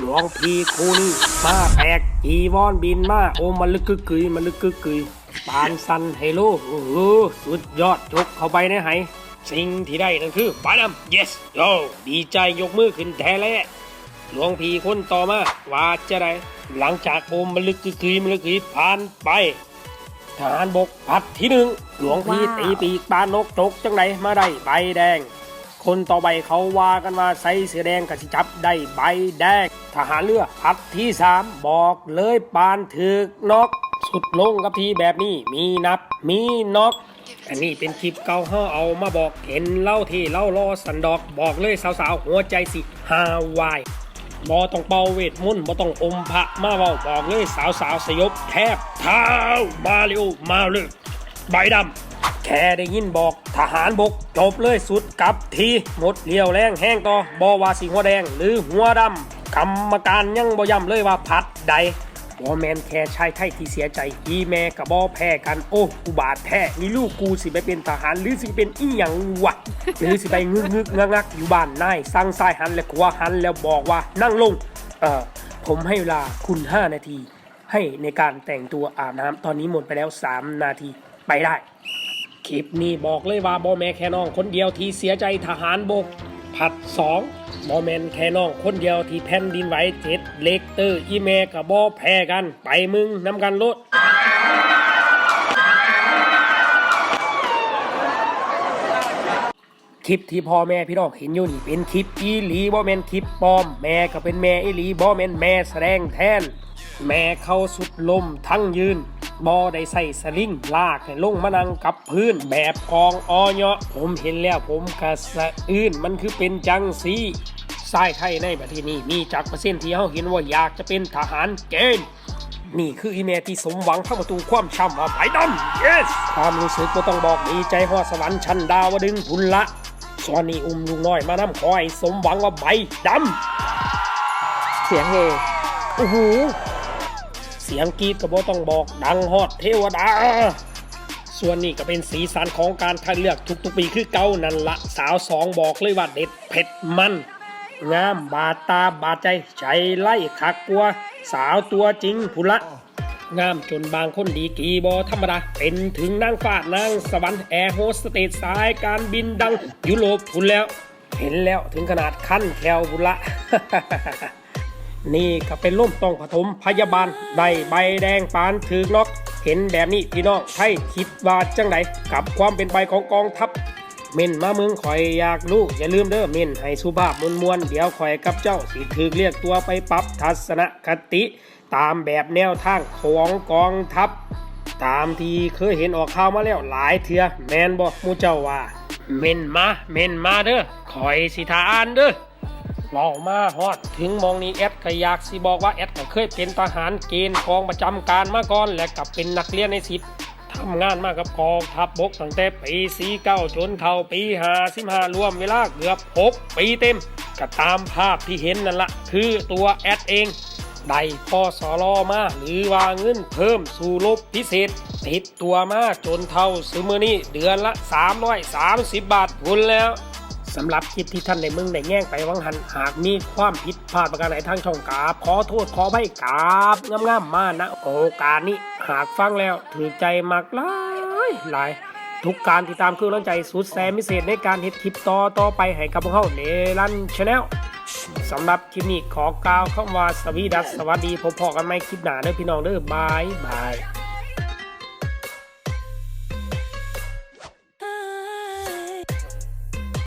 หลวงพี่คูนี่มาแปลกจีวอนบินมาโอมันลึกกึกกึยมันลึกกึกกึยปานสันเฮโลโอ้โหสุดยอดจกเข้าไปในไหสิ่งที่ได้นั่นคือปานำ yes โอ้ดีใจยกมือขึ้นแท้แล้วหลวงพี่คนต่อมาว่าจะได้หลังจากโอมมันลึกกึกกึยมันลึกกึกยผ่านไปทหารบกพัดที่หนึ่งหลวงพี่ตีปีกปานนกจกจังไหนมาได้ใบแดง คนต่อไปเขาว่ากันว่าใส่เสือแดงกับสิจับได้ใบแดง ทหารเรือพัดที่สามบอกเลยปานถึกนกสุดลงกับทีแบบนี้มีนับมีนกอันนี้เป็นคลิปเก่าเฮาเอามาบอกเห็นเล่าที่เล่ารอสันดอกบอกเลยสาวๆหัวใจสิฮาวายบอต้องเป่าเวทมนต์บอต้องอมพระมาเว้าบอกเลยสาวสาวๆสยบแทบเท้ามาเร็วมาเลยใบดำ แค่ได้ยินบอกทหารบก จบเลยสุดกับทีหมดเลี้ยวแรงแห้งต่อบอว่าสีหัวแดงหรือหัวดำกรรมการยังบอย้ำเลยว่าพัดใดบอแมนแค่ชายไทยที่เสียใจอีแม่กับบอแพ้กันโอ้กูบาดแพ้นี่ลูกกูสิไปเป็นทหารหรือสิเป็นอีหยังวะหรือสิไปงึกงึกงักงักอยู่บ้านนายสั่งซ้ายหันและขวาหันแล้วบอกว่านั่งลงเออผมให้เวลาคุณ 5 นาที ให้ในการแต่งตัวอาบน้ำตอนนี้หมดไปแล้ว 3 นาทีไปได้ คลิปนี้บอกเลยว่าบอแม่แค่น้องคนเดียวที่เสียใจทหารบก ผัดสองบอแมนแค่น้องคนเดียวที่แผ่นดินไหวเจ็ดเล็กเตอร์อีแมกับบอแพ้กัน ไปมึงนำกันรถ คลิปที่พ่อแม่พี่น้องเห็นอยู่นี่เป็นคลิปอีหลีบ่แมนคลิปปลอม แม่ก็เป็นแม่อีหลีบ่แมนแม่แสดงแทน แม่เข้าสุดลมทั้งยืนบ่ได้ใส่สลิงลากให้ลงมานั่งกับพื้นแบบกองออยะผมเห็นแล้วผมกระสะอื้นมันคือเป็นจังสีสายไทยในประเทศนี้มีจากเปอร์เซ็นต์ที่เขาเห็นว่าอยากจะเป็นทหารเกณฑ์นี่คืออีเมที่สมหวังเข้าประตูความช่ำว่าไปดำ yes ความรู้สึกก็ต้องบอกดีใจฮอดสวรรค์ชั้นดาวดึงพุนละ ส่วนนี้อุ้มลุงน้อยมานำคอย สมหวังว่าใบดำ เสียงเฮโอ้โหเสียงกรีดก็บ่ต้องบอกดังฮอดเทวดา ส่วนนี้ก็เป็นสีสันของการคัดเลือกทุกๆปีคือเก้านั่นละสาวสองบอกเลยว่าเด็ดเผ็ดมัน งามบาดตาบาดใจใจไล่คักกลัว สาวตัวจริงพุละ งามจนบางคนดีกีบอธรรมดา เป็นถึงนางฟ้านางสวรรค์แอร์โฮสเตสสายการบินดังยุโรปพุนแล้ว เห็นแล้วถึงขนาดขั้นแควพุละ นี่ก็เป็นร่มต้องปฐมพยาบาลได้ใบแดงปานถือนอก เห็นแบบนี้พี่น้องไทยคิดว่าจังไดกับความเป็นไปของกองทัพเม่นมาเมืองข่อยอยากรู้อย่าลืมเด้อเม่นให้สุภาพมวลมวลเดี๋ยวข่อยกับเจ้าสิถือเรียกตัวไปปรับทัศนคติ ตามแบบแนวทางของกองทัพ ตามที่เคยเห็นออกข่าวมาแล้วหลายเทือแมนบอกมูเจ้าว่า เม่นมาเม่นมาเด้อข่อยสิทาอ่านเด้อเว้ามาฮอดถึงมองนี้แอดก็อยากสิบอกว่าแอดก็เคยเป็นทหารเกณฑ์กองประจำการมาก่อน และกับเป็นนักเรียนในสิทธิ์ทำงานมากับกองทัพบกตั้งแต่ปีสีเก้าจนเท่าปีหาสิบห้ารวมเวลาเกือบหกปีเต็ม ก็ตามภาพที่เห็นนั่นละคือตัวแอดเอง ได้พอสอรอมาหรือว่าเงินเพิ่มสู่ลบพิเศษ ติดตัวมาจนเท่าซื้อมือนี้เดือนละ 330 บาทพุนแล้วสำหรับคลิปที่ท่านในเมึงในแง่งไปวังหันหากมีความผิดพลาดประการไหนทางช่องกาบ ขอโทษขอให้กาบงามๆมานะโอกาสนี้หากฟังแล้วถือใจมากหลายหลายทุกการติดตามคือกำลังใจสุดแสนพิเศษในการเฮ็ดคลิปต่อต่อไปให้กับพวกเขาเนรันชาแนล สำหรับคลิปนี้ขอกล่าวคำว่าสวีดัสสวัสดีพบพอกันใหม่คลิปหน้าเด้อพี่น้องเด้อบายบาย